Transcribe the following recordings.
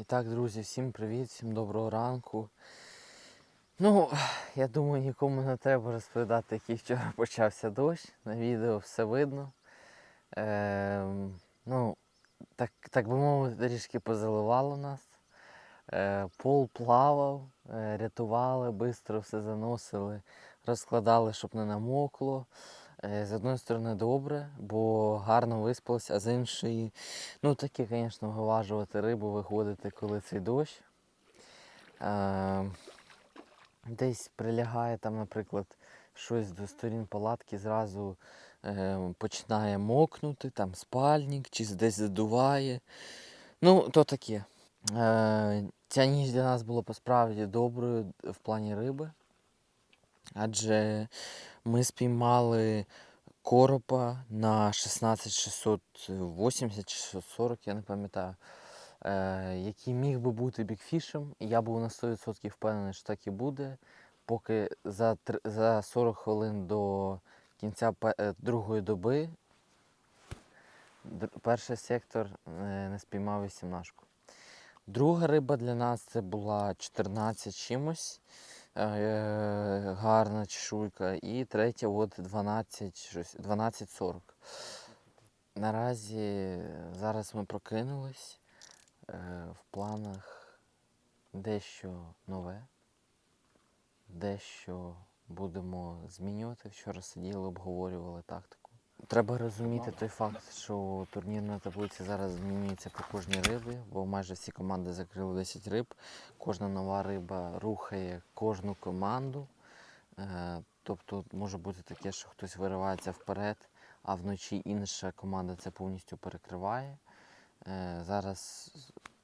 І так, друзі, всім привіт, всім доброго ранку. Ну, я думаю, нікому не треба розповідати, який вчора почався дощ. На відео все видно. Ем, ну, так, так би мовити, трішки позаливало нас. Е, пол плавав, е, рятували, швидко все заносили, розкладали, щоб не намокло. Е, З одної сторони добре, бо гарно виспалося, а з іншої, ну таке, звісно, виважувати рибу, виходити, коли цей дощ. Е, десь прилягає там, наприклад, щось до сторін палатки, зразу е, починає мокнути, там спальник, чи десь задуває. Ну, то таке. Ця ніч для нас була посправді доброю в плані риби. Адже ми спіймали коропа на 16680 чи 640, я не пам'ятаю, е, який міг би бути бікфішем. Я був на 100% впевнений, що так і буде. Поки за, за 40 хвилин до кінця е, другої доби перший сектор е, не спіймав 18. Друга риба для нас це була 14 чимось. Е, Гарна чешуйка. І третя от 12, щось, 12.40. Наразі зараз ми прокинулись. е, В планах дещо нове, дещо будемо змінювати. Вчора сиділи, обговорювали тактику. Треба розуміти той факт, що турнірна таблиця зараз змінюється по кожній рибі, бо майже всі команди закрили 10 риб. Кожна нова риба рухає кожну команду. Е, Тобто може бути таке, що хтось виривається вперед, а вночі інша команда це повністю перекриває. Е, Зараз,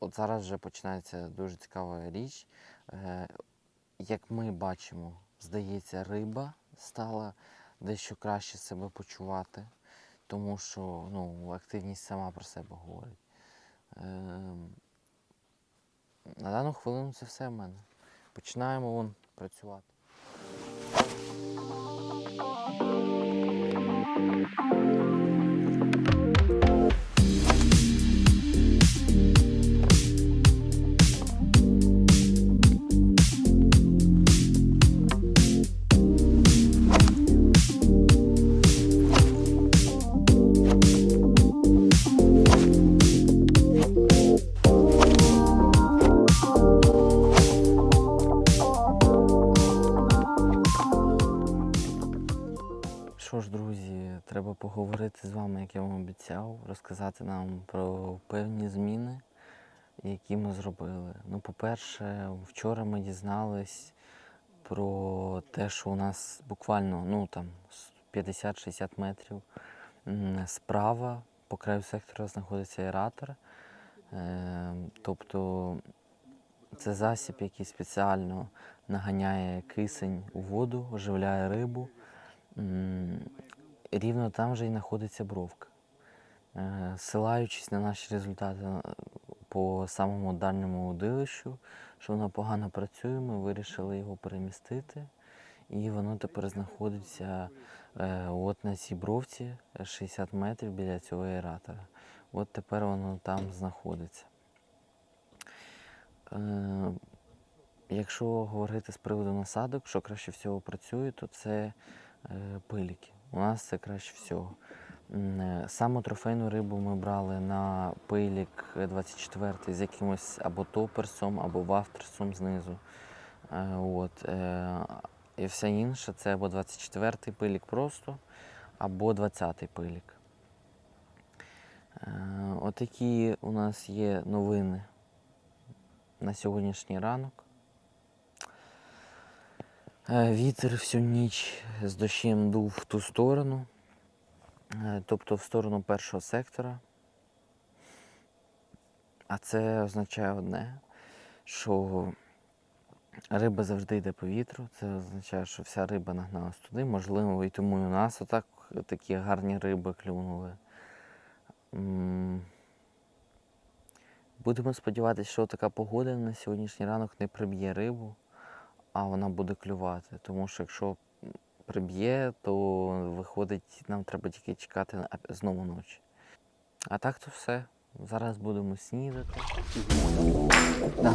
от зараз вже починається дуже цікава річ. Е, Як ми бачимо, здається, риба стала дещо краще себе почувати, тому що ну, активність сама про себе говорить. Е, На дану хвилину це все в мене. Починаємо вон працювати. Що вами, як я вам обіцяв, розказати нам про певні зміни, які ми зробили. Ну, по-перше, вчора ми дізнались про те, що у нас буквально ну, там, 50-60 метрів справа по краю сектора знаходиться аератор. Е, тобто це засіб, який спеціально наганяє кисень у воду, оживляє рибу. Рівно там же і знаходиться бровка. Е, Силаючись на наші результати е, по самому дальньому удилищу, що воно погано працює, ми вирішили його перемістити. І воно тепер знаходиться е, от на цій бровці е, 60 метрів біля цього аератора. От тепер воно там знаходиться. Е, Якщо говорити з приводу насадок, що краще всього працює, то це е, пиліки. У нас це краще всього. Е, Саму трофейну рибу ми брали на пилік 24 з якимось або топерсом, або вафтерсом знизу. Е, От, е, і все інше це або 24-й пилік просто, або 20-й пилік. Отакі у нас є новини на сьогоднішній ранок. Вітер всю ніч з дощем дув в ту сторону, е, тобто в сторону першого сектора. А це означає одне, що риба завжди йде по вітру. Це означає, що вся риба нагналась туди. Можливо, і тому і у нас отак такі гарні риби клюнули. Будемо сподіватися, що така погода на сьогоднішній ранок не приб'є рибу, а вона буде клювати. Тому що якщо приб'є, то виходить, нам треба тільки чекати знову ночі. А так то все. Зараз будемо снідати. Да.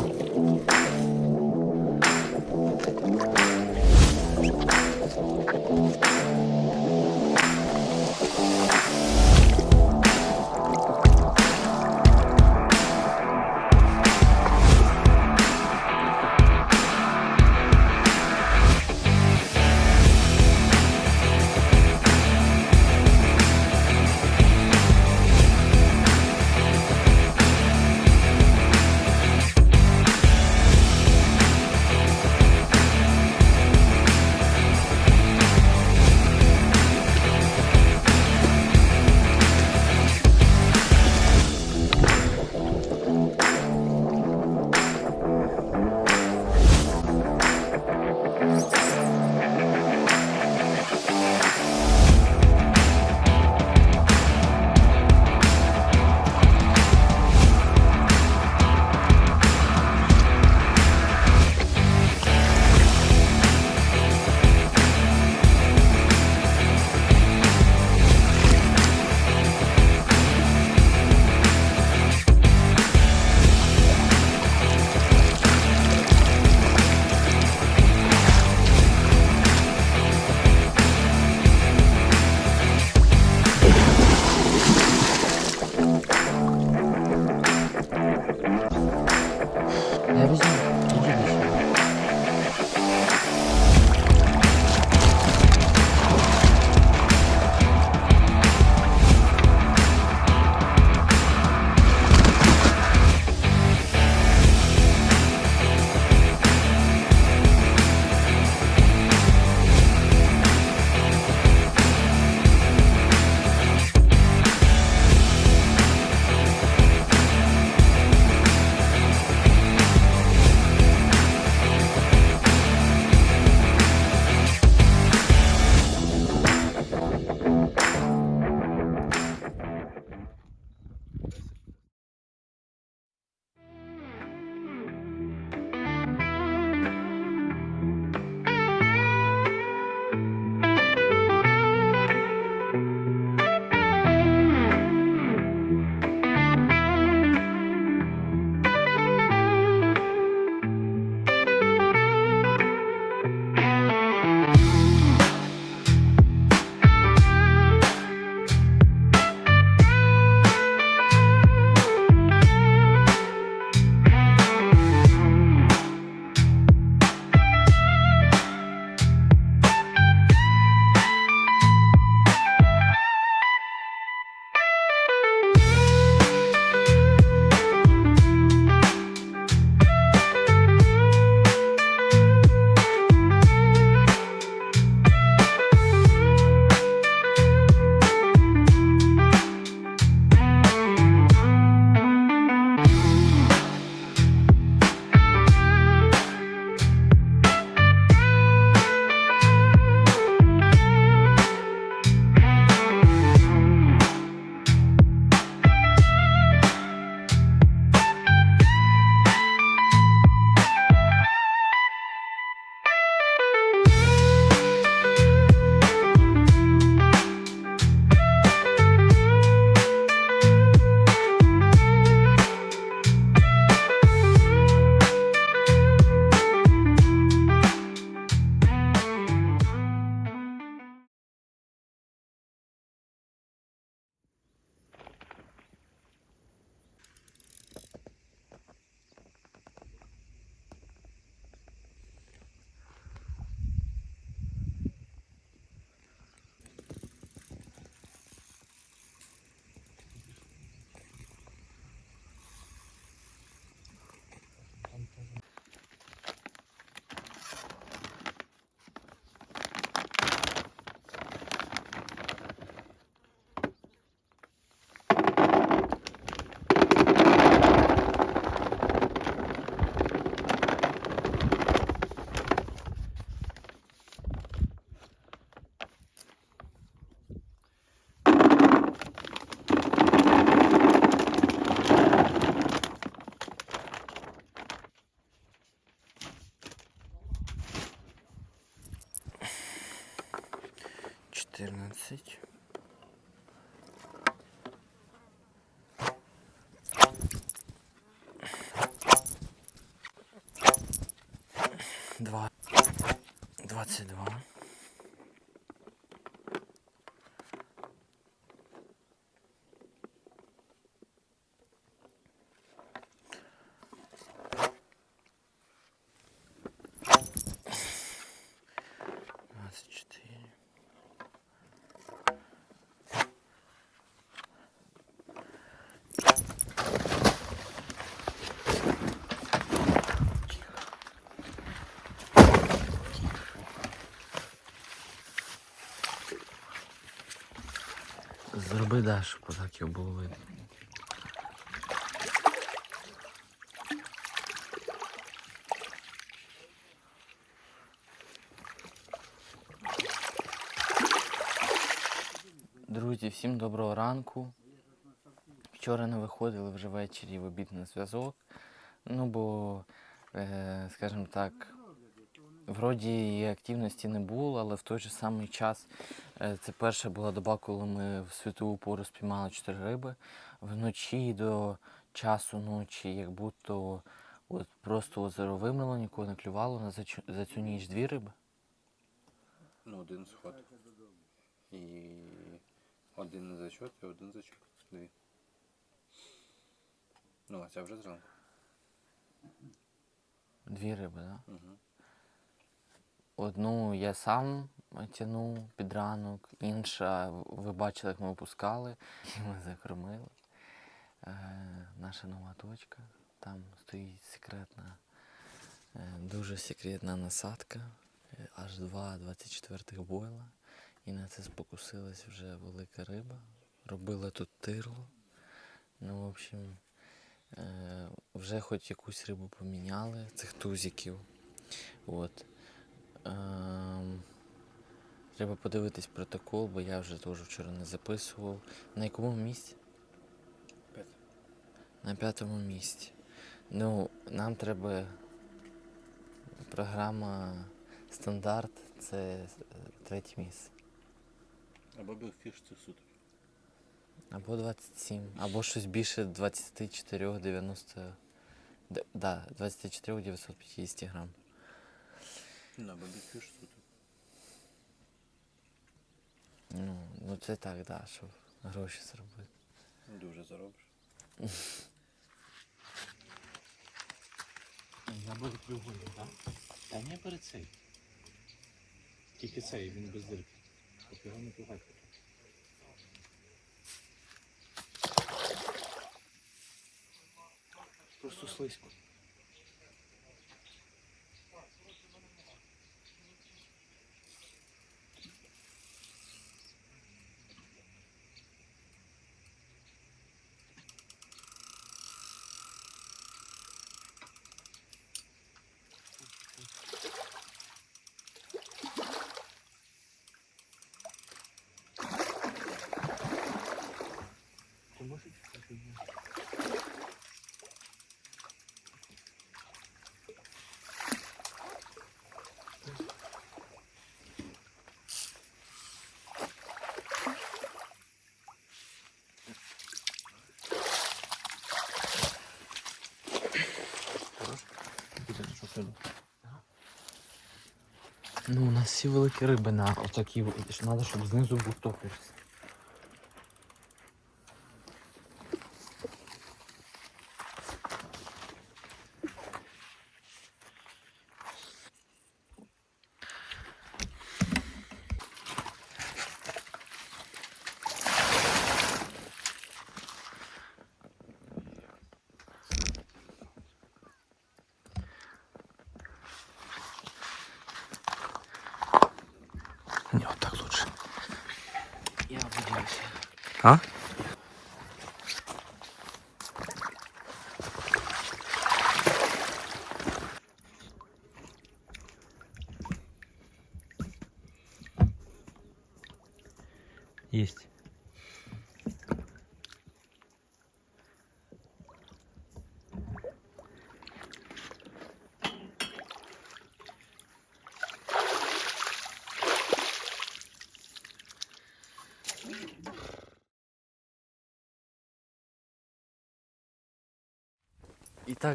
14. Два. Двадцать два. Зроби да, щоб так його було видно. Друзі, всім доброго ранку. Вчора не виходили вже ввечері в обід на зв'язок. Ну бо, е, скажімо так, вроді і активності не було, але в той же самий час е, це перша була доба, коли ми в світову пору спіймали чотири риби. Вночі до часу ночі, як будто от просто озеро вимило, нікого не клювало. На за цю ніч дві риби. Ну, один сход. І один на зачет і один зачет. Дві. Ну, а це вже зранку. Дві риби, так? Да? Угу. Одну я сам тягнув під ранок, інша ви бачили, як ми опускали, і ми закормили. Е, наша нова точка. Там стоїть секретна, е, дуже секретна насадка. е, Аж два 24-х бойла. І на це спокусилась вже велика риба. Робила тут тирло. Ну, в общем, е, вже хоч якусь рибу поміняли, цих тузиків. От. Ем, треба подивитись протокол, бо я вже теж вчора не записував. На якому місці? П'ять. На п'ятому місці. Ну, нам треба програма стандарт, це е, третє місце. Або був фіш цих суток. Або 27, або щось більше 24, 90. Да, 24 950 грам. Або був фіш суток. Ну, ну це так, да, щоб гроші зробити. Дуже заробиш. Я буду треугольник, так? Та не перед цей. Тільки цей, він без дирки. Щоб його не пугати. Просто слизько. Ну, у нас всі великі риби на отакі, треба, щоб знизу був топірс. Не, вот так лучше. Я выделюсь. А?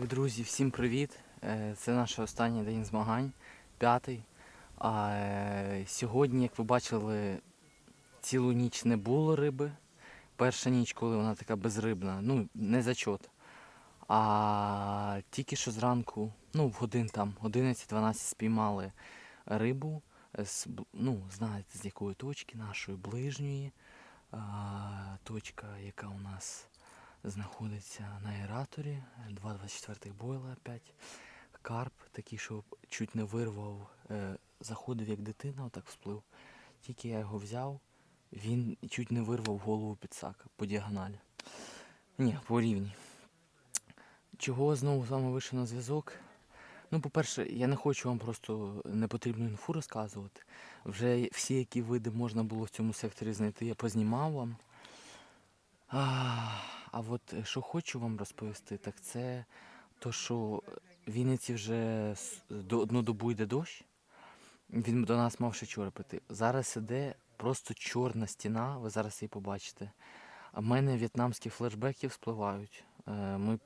Так, друзі, всім привіт. Е, Це наш останній день змагань, п'ятий. А е, сьогодні, як ви бачили, цілу ніч не було риби. Перша ніч, коли вона така безрибна, ну, не зачот. А тільки що зранку, ну, в годин там 11-12 спіймали рибу. З, ну, знаєте, з якої точки нашої ближньої. А, точка, яка у нас знаходиться на аераторі. 2,24 бойла опять. Карп, такий, що чуть не вирвав, е, заходив як дитина, отак всплив. Тільки я його взяв, він чуть не вирвав голову підсака по діагоналі. Ні, по рівні. Чого знову з вами вийшов на зв'язок? Ну, по-перше, я не хочу вам просто непотрібну інфу розказувати. Вже всі, які види можна було в цьому секторі знайти, я познімав вам. А, а от е, що хочу вам розповісти, так це то, що в Вінниці вже до одну добу йде дощ. Він до нас мав ще вчора прийти. Зараз іде просто чорна стіна, ви зараз її побачите. А в мене в'єтнамські флешбеки вспливають. Е, Ми е,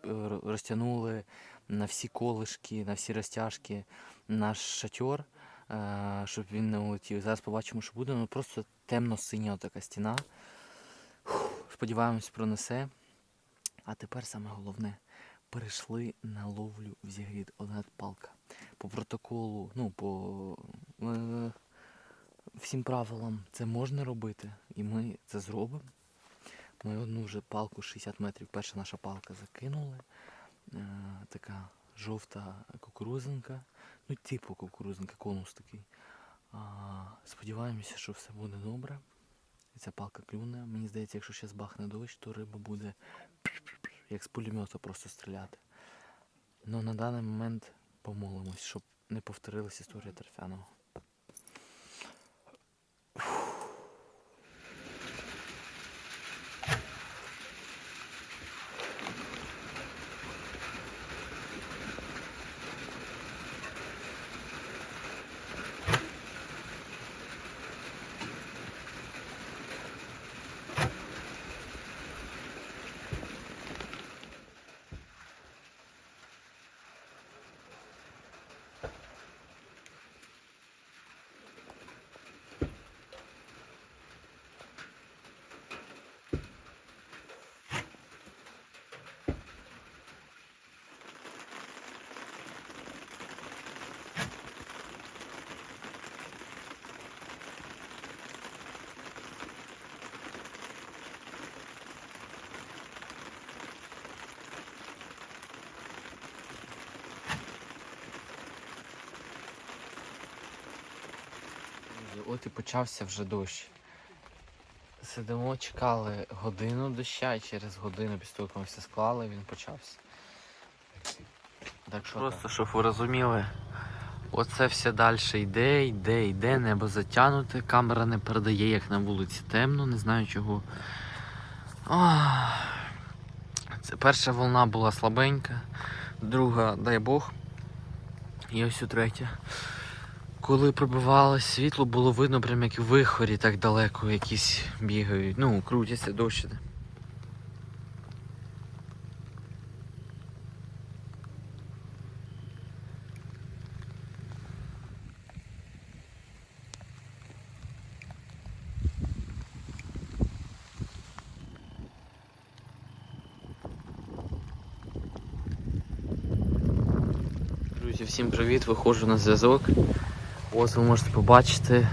розтягнули на всі колишки, на всі розтяжки наш шатьор, щоб він не улетів. Зараз побачимо, що буде. Ну просто темно-синя така стіна. Сподіваємось, пронесе. А тепер саме головне. Перейшли на ловлю в. Одна палка. По протоколу, ну, по е, всім правилам це можна робити. І ми це зробимо. Ми одну вже палку 60 метрів, перша наша палка закинули. Е, така жовта кукурузинка. Ну, типу кукурузинка, конус такий. А, сподіваємося, що все буде добре. Ця палка клюне. Мені здається, якщо ще збахне дощ, то риба буде як з пулемета просто стріляти. Ну на даний момент помолимось, щоб не повторилась історія торфяного. От і почався вже дощ. Сидимо, чекали годину доща, і через годину після того, як ми все склали, він почався. Так що Просто щоб ви розуміли, оце все далі йде, йде, йде, небо затягнуте, камера не передає, як на вулиці темно, не знаю чого. Ах. Це перша волна була слабенька, друга, дай Бог. І ось у третя. Коли пробивалось світло, було видно, прям як вихорі так далеко якісь бігають. Ну, крутяться дощ іде. Друзі, всім привіт! Виходжу на зв'язок. Ось ви можете побачити,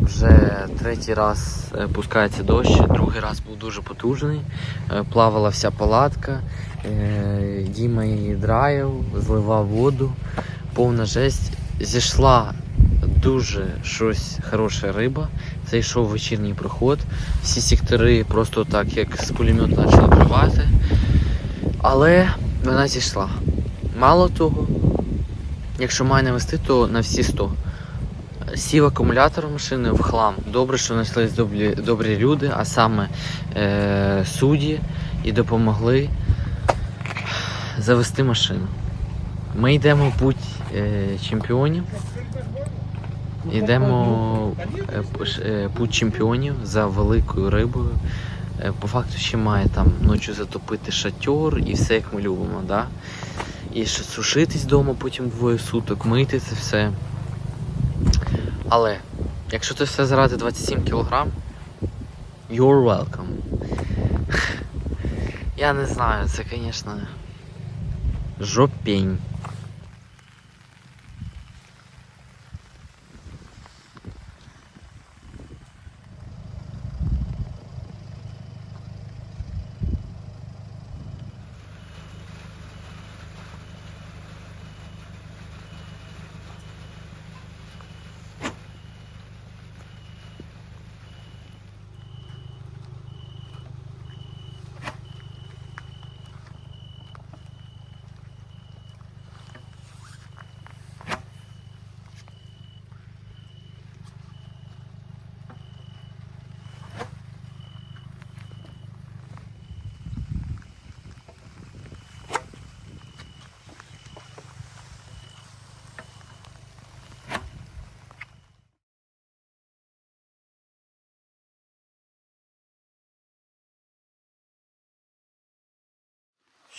вже третій раз е, пускається дощ, другий раз був дуже потужний. Е, Плавала вся палатка, е, Діма її драїв, зливав воду, повна жесть. Зійшла дуже щось хороша риба. Це йшов вечірній проход. Всі сектори просто так, як з пулемету почали кривати. Але вона зійшла. Мало того, якщо має не вести, то на всі 100. Сів акумулятор машини в хлам. Добре, що знайшлись добрі, добрі люди, а саме е, судді, і допомогли завести машину. Ми йдемо в путь е, чемпіонів. Йдемо е, е, путь чемпіонів за великою рибою. Е, по факту ще має там ночі затопити шатьор і все як ми любимо. Да? І ще сушитись вдома потім двоє суток, мити це все. Але, якщо це все заради 27 кг, you're welcome. Я не знаю, це, звісно, жопень.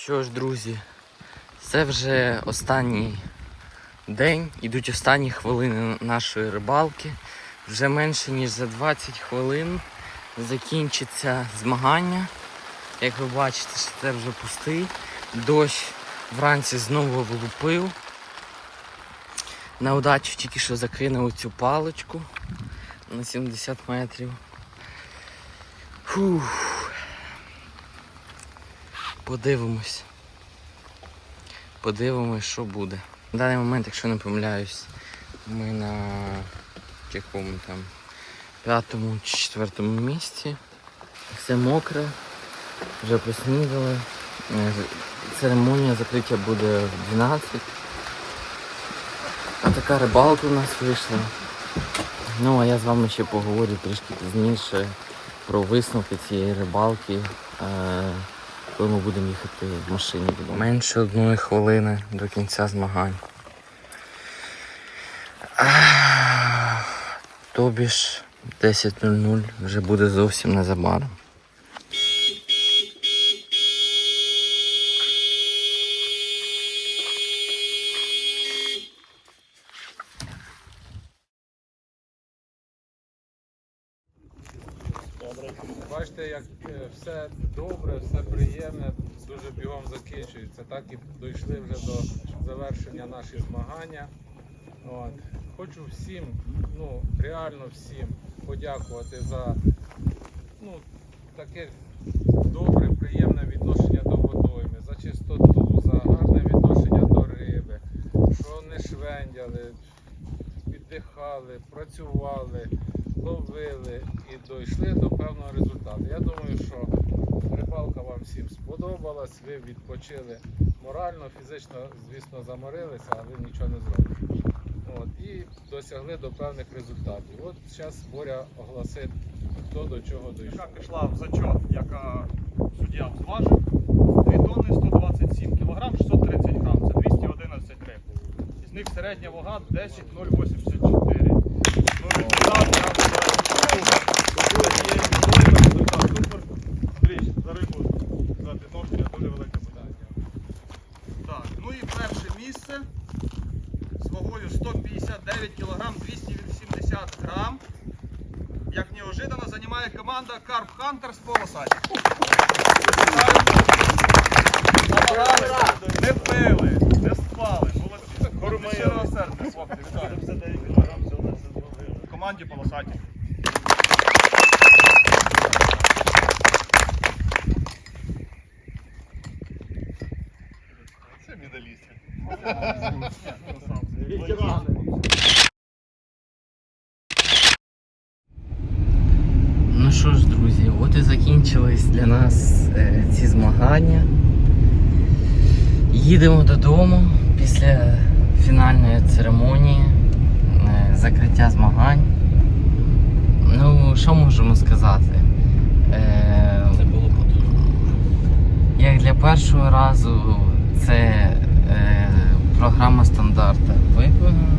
Що ж, друзі, це вже останній день, ідуть останні хвилини нашої рибалки. Вже менше ніж за 20 хвилин закінчиться змагання. Як ви бачите, що це вже пустий. Дощ вранці знову влупив. На удачу тільки що закинув цю паличку на 70 метрів. Фух. Подивимось. Подивимось, що буде. На даний момент, якщо не помиляюсь, ми на якому там п'ятому чи четвертому місці. Все мокре, вже поснідали. Е, Церемонія закриття буде в 12. А така рибалка у нас вийшла. Ну а я з вами ще поговорю трішки пізніше про висновки цієї рибалки. Коли ми будемо їхати в машині додому. Менше одної хвилини до кінця змагань. Тобі ж 10.00 вже буде зовсім незабаром. Бачите, як е, все добре, все приємне, дуже бігом закінчується. Так і дійшли вже до завершення наші змагання. От. Хочу всім, ну реально всім подякувати за ну, таке добре, приємне відношення до водойми, за чистоту, за гарне відношення до риби, що не швендяли, віддихали, працювали, ловили і дійшли до певного результату. Я думаю, що рибалка вам всім сподобалась, ви відпочили морально, фізично, звісно, заморилися, але нічого не зробили. От, і досягли до певних результатів. От зараз Боря оголосить, хто до чого дійшов. Яка пішла в зачет, яка суддя зважив, 2 тонни 127 кг 630 грам, це 211 риб. Із них середня вага 10,084. Ну, результат прям супер. Є відомий результат супер. Андрій, за рибу, за відношення дуже велике питання. Так, ну і перше місце з вагою 159 кг 280 грам як неожиданно займає команда Carp Hunter з Полосаті. Не пили, не спали, молодці. Від щирого серця, хлопці, вітаю. Команді Полосаті. Це. Ну що ж, друзі, от і закінчились для нас е, ці змагання. Їдемо додому після фінальної церемонії, е, закриття змагань. Ну, що можемо сказати? Е, Це було потужно. як для першого разу, це програма стандарта виконана.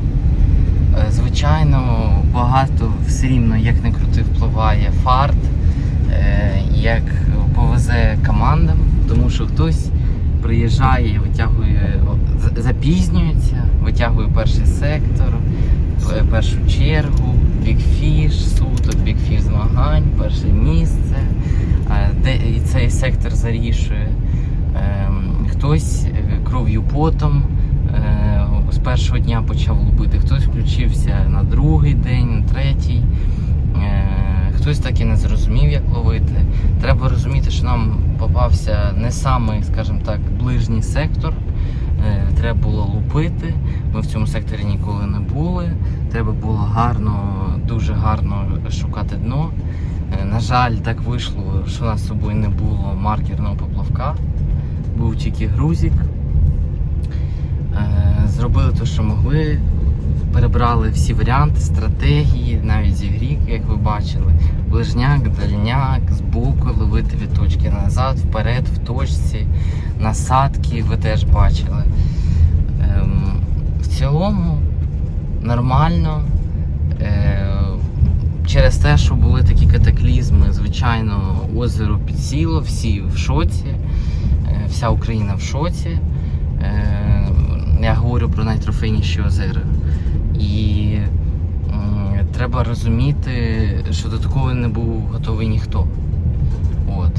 Е, Звичайно, багато все рівно, як не крути, впливає фарт, е, як повезе командам, тому що хтось приїжджає, витягує, запізнюється, витягує перший сектор, першу чергу. Бікфіш, суто, бікфіш змагань, перше місце. Е, Де цей сектор зарішує. Ем, Хтось е, кров'ю потом е, з першого дня почав лупити, хтось включився на другий день, на третій. Е, Хтось так і не зрозумів, як ловити. Треба розуміти, що нам попався не самий, скажімо так, ближній сектор. Треба було лупити. Ми в цьому секторі ніколи не були. Треба було гарно, дуже гарно шукати дно. На жаль, так вийшло, що у нас з собою не було маркерного поплавка. Був тільки грузик. Е, Зробили те, що могли. Перебрали всі варіанти, стратегії, навіть зі грік, як ви бачили. Ближняк, дальняк, збоку ловити від точки назад, вперед, в точці, насадки ви теж бачили. Ем, в цілому нормально. Е, через те, що були такі катаклізми, звичайно, озеро підсіло, всі в шоці, вся Україна в шоці. Е, я говорю про найтрофейніші озера. І треба розуміти, що до такого не був готовий ніхто. От.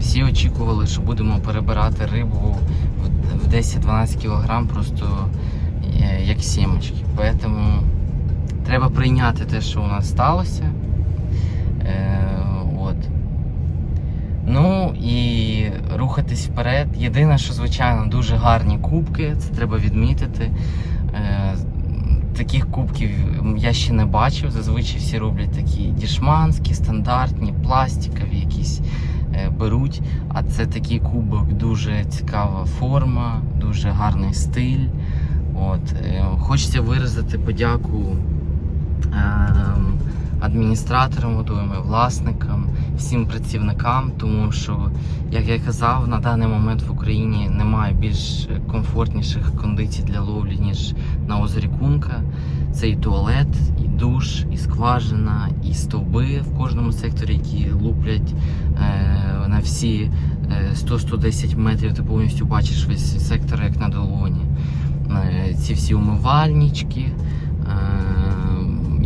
Всі очікували, що будемо перебирати рибу в- в 10-12 кг просто е, як сімочки. Тому треба прийняти те, що у нас сталося. Е, от. Ну і рухатись вперед. Єдине, що, звичайно, дуже гарні кубки, це треба відмітити. Е, таких кубків я ще не бачив. Зазвичай всі роблять такі дішманські, стандартні, пластикові якісь е, беруть. А це такий кубок, дуже цікава форма, дуже гарний стиль. От, е, хочеться виразити подяку ем, адміністраторам водойми, власникам, всім працівникам, тому що, як я казав, на даний момент в Україні немає більш комфортніших кондицій для ловлі, ніж на озері Кунка. Це і туалет, і душ, і скважина, і стовби в кожному секторі, які луплять е, на всі е, 100-110 метрів. Ти повністю бачиш весь сектор як на долоні. Е, ці всі умивальнички. Е,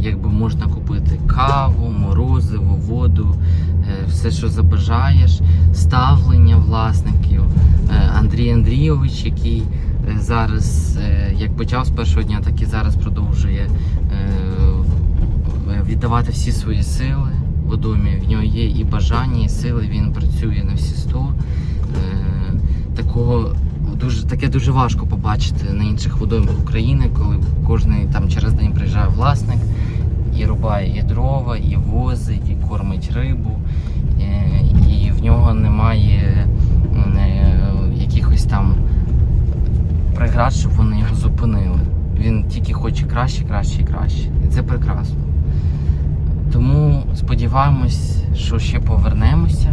якби можна купити каву, морозиво, воду, е, все, що забажаєш, ставлення власників. Е, Андрій Андрійович, який е, зараз як почав з першого дня, так і зараз продовжує віддавати всі свої сили в домі. В нього є і бажання, і сили, він працює на всі 100. Е, Такого дуже таке дуже важко побачити на інших водоймах України, коли кожен там через день приїжджає власник і рубає і дрова, і возить, і кормить рибу, е, і в нього немає е, якихось там преград, щоб вони його зупинили. Він тільки хоче краще, краще і краще. І це прекрасно. Тому сподіваємось, що ще повернемося.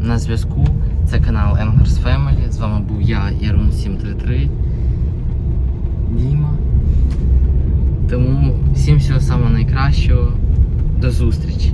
На зв'язку. Це канал Angers Family. З вами був я, Ярун 733. Діма. Тому всім всього самого найкращого. До зустрічі!